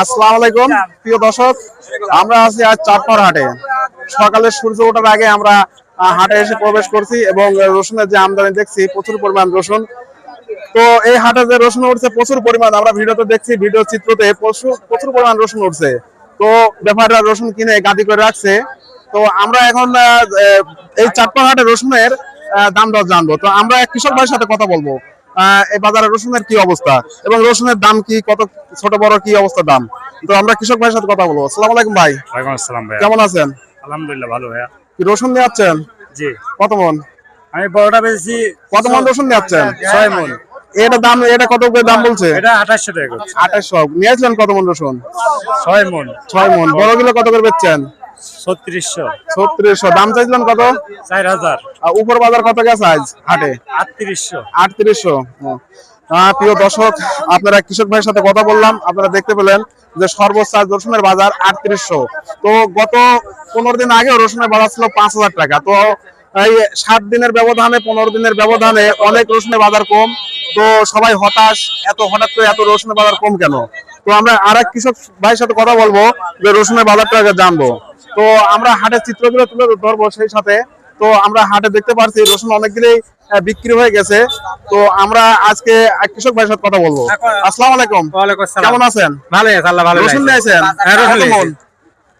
আসসালামু আলাইকুম, প্রিয় দর্শক, আমরা আছি আজ হাটে। সকালে সূর্য ওঠার আগে আমরা হাটে এসে প্রবেশ করছি এবং রসুনের যে আমদানি দেখছি, প্রচুর পরিমাণ রসুন। তো এই হাটে যে রসুন উঠছে, প্রচুর পরিমাণ। আমরা ভিডিওতে দেখছি, ভিডিও চিত্রতে প্রচুর পরিমাণ রসুন উঠছে। তো ব্যাপারটা রসুন কিনে গাদি করে রাখছে। তো আমরা এখন এই চাঁদপাড় হাটে রসুনের দাম দর জানব। তো আমরা কৃষক ভাইয়ের সাথে কথা বলব। এই বাজারে রসুনের কি অবস্থা? এবং রসুনের দাম কি কত ছোট বড় কি অবস্থা দাম? তো আমরা কৃষক ভাইয়ের সাথে কথা বলব। আসসালামু আলাইকুম ভাই। ওয়ালাইকুম আসসালাম ভাইয়া। কেমন আছেন? আলহামদুলিল্লাহ ভালো ভাইয়া। কি রসুন নিয়ে যাচ্ছেন জি। কত মন? আমি বড়টা বেশি কত মন রসুন নিয়ে যাচ্ছেন ছয় মন। এটা দাম এটা কত করে দাম বলছে? এটা আঠাশশো টাকা করছে আঠাশশো। নিয়ে আসলেন কত মন রসুন? ছয় মন। ছয় মন। বড়গুলো কত করে বেচছেন? ছত্রিশশো। ছত্রিশশো। দাম চাইছিলেন কত? চার হাজার। আর উপর বাজার কত গেছে আজ? হাটে? আটত্রিশশো। আটত্রিশশো। প্রিয় দর্শক আপনারা কৃষক ভাইয়ের সাথে কথা বললাম। আপনারা দেখতে পেলেন যে সর্বোচ্চ আজ রসুনের বাজার আটত্রিশশো। তো গত পনেরো দিন আগে রসুনের বাজার ছিল পাঁচ হাজার টাকা। তো এই সাত দিনের ব্যবধানে পনেরো দিনের ব্যবধানে অনেক রসুনের বাজার কম। তো সবাই হতাশ এত হঠাৎ করে এত রসুনের বাজার কম কেন? তো আমরা আর এক কৃষক ভাইয়ের সাথে কথা বলব যে রসুনের বাজারটা জানব। তো আমরা হাটের চিত্রগুলো তুলে ধরবো সেই সাথে। তো আমরা হাটে দেখতে পারছি রসুন অনেকগুলোই আহ, বিক্রি হয়ে গেছে। তো আমরা আজকে কৃষক ভাইয়ের সাথে কথা বলব। আসসালামু আলাইকুম। কেমন আছেন? ভালো আছে আল্লাহ ভালো রসুন নিয়েছেন? হ্যাঁ।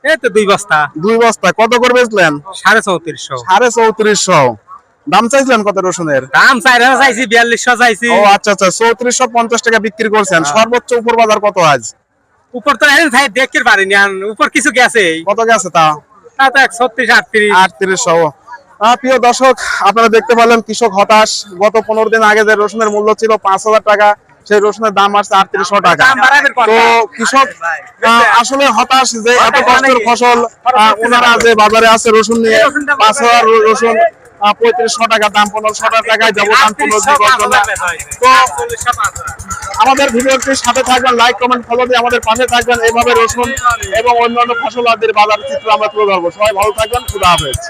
এই তো দুই বস্তা। দুই বস্তা। কত করে বেচলেন? সাড়ে চৌত্রিশশো। সাড়ে চৌত্রিশশো। দাম চাইছিলেন কত রসুনের? দাম হাজার চাইছি বিয়াল্লিশশো চাইছি। ও আচ্ছা আচ্ছা। চৌত্রিশশো পঞ্চাশ টাকা বিক্রি করছেন। সর্বোচ্চ উপর বাজার কত আজ? উপর তো চাই দেখতে পারিনি উপর কিছু গেছে। কত গেছে তা? তা তো ছত্রিশ আটত্রিশ। আটত্রিশশো প্রিয় দর্শক আপনারা দেখতে পেলেন কৃষক হতাশ। গত পনেরো দিন আগে যে রসুনের মূল্য ছিল পাঁচ হাজার টাকা সেই রসুনের দাম আসছে আটত্রিশশো টাকা। তো কৃষক আসলে হতাশ যে এত কষ্টের ফসল ওনারা যে বাজারে আছে রসুন নিয়ে পাঁচ হাজার রসুন পঁয়ত্রিশশো টাকা দাম পনেরোশো টাকায় যাব দাম পনেরো। তো আমাদের ভিডিওটির সাথে থাকবেন লাইক কমেন্ট ফলো দিয়ে আমাদের পাশে থাকবেন। এইভাবে রসুন এবং অন্যান্য ফসল আদির বাজার চিত্র আমরা তুলে ধরবো। সবাই ভালো থাকবেন, খুদা হাফেজ।